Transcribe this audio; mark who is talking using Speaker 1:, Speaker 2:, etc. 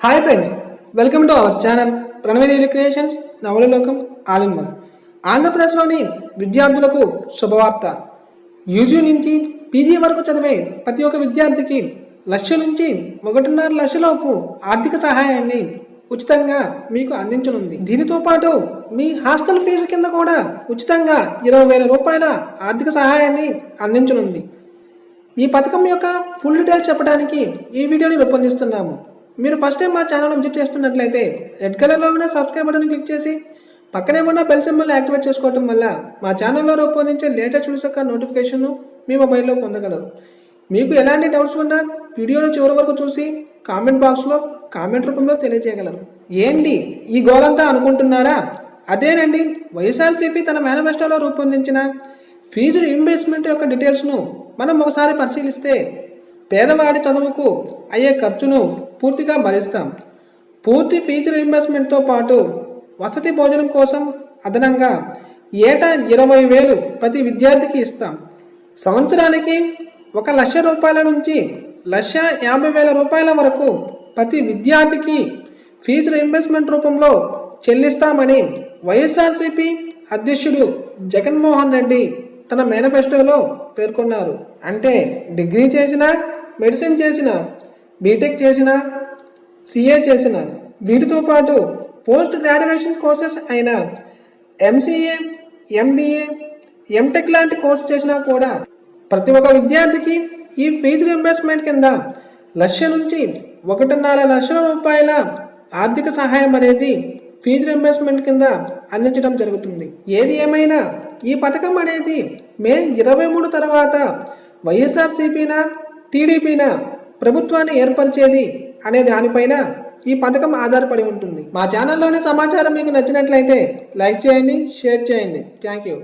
Speaker 1: Hi friends welcome to our channel ప్రణవీలి creations నవలలోకం all in one ఆంధ్రప్రదేశ్లోని విద్యార్థులకు శుభవార్త. యూజీ నుంచి పీజీ వరకు చదివే ప్రతి ఒక్క విద్యార్థికి లక్ష నుంచి ఒకటిన్నర లక్షలోపు ఆర్థిక సహాయాన్ని ఉచితంగా మీకు అందించనుంది. దీనితో పాటు మీ హాస్టల్ ఫీజు కింద కూడా ఉచితంగా ఇరవై వేల రూపాయల ఆర్థిక సహాయాన్ని అందించనుంది. ఈ పథకం యొక్క ఫుల్ డీటెయిల్స్ చెప్పడానికి ఈ వీడియోని రూపొందిస్తున్నాము. మీరు ఫస్ట్ టైం మా ఛానల్ విజిట్ చేస్తున్నట్లయితే రెడ్ కలర్లో ఉన్న సబ్స్క్రైబ్ బటన్ క్లిక్ చేసి పక్కనే ఉన్న బెల్ సింబల్ యాక్టివేట్ చేసుకోవడం వల్ల మా ఛానల్లో రూపొందించే లేటెస్ట్ వీడియోస్ యొక్క నోటిఫికేషన్ను మీ మొబైల్లో పొందగలరు. మీకు ఎలాంటి డౌట్స్ ఉన్నా వీడియోను చివరి వరకు చూసి కామెంట్ బాక్స్లో కామెంట్ రూపంలో తెలియజేయగలరు. ఏంటి ఈ గోలంతా అనుకుంటున్నారా? అదేనండి వైఎస్ఆర్సీపీ తన మేనిఫెస్టోలో రూపొందించిన ఫీజు రీఇంబర్స్మెంట్ యొక్క డీటెయిల్స్ను మనం ఒకసారి పరిశీలిస్తే పేదవాడి చదువుకు అయ్యే ఖర్చును పూర్తిగా భరిస్తాం. పూర్తి ఫీజు రీఇంబర్స్మెంట్తో పాటు వసతి భోజనం కోసం అదనంగా ఏటా ఇరవై వేలు ప్రతి విద్యార్థికి ఇస్తాం. సంవత్సరానికి ఒక లక్ష రూపాయల నుంచి లక్ష యాభై వేల రూపాయల వరకు ప్రతి విద్యార్థికి ఫీజు రీయింబర్స్మెంట్ రూపంలో చెల్లిస్తామని వైఎస్ఆర్సీపీ అధ్యక్షుడు జగన్మోహన్ రెడ్డి తన మేనిఫెస్టోలో పేర్కొన్నారు. అంటే డిగ్రీ చేసిన మెడిసిన్ చేసిన బీటెక్ చేసిన సిఏ చేసిన వీటితో పాటు పోస్ట్ గ్రాడ్యుయేషన్ కోర్సెస్ అయిన ఎంసీఏ ఎంబీఏ ఎంటెక్ లాంటి కోర్సు చేసినా కూడా ప్రతి ఒక్క విద్యార్థికి ఈ ఫీజు రింబర్స్మెంట్ కింద లక్ష నుంచి ఒకటిన్నర లక్షల రూపాయల ఆర్థిక సహాయం అనేది ఫీజు రింబర్స్మెంట్ కింద అందించడం జరుగుతుంది. ఏది ఏమైనా ఈ పథకం అనేది మే ఇరవై మూడు తర్వాత వైఎస్ఆర్సీపీనా టీడీపీన ప్రభుత్వాన్ని ఏర్పరిచేది అనే దానిపైన ఈ పథకం ఆధారపడి ఉంటుంది. మా ఛానల్లోని సమాచారం మీకు నచ్చినట్లయితే లైక్ చేయండి షేర్ చేయండి. Thank you.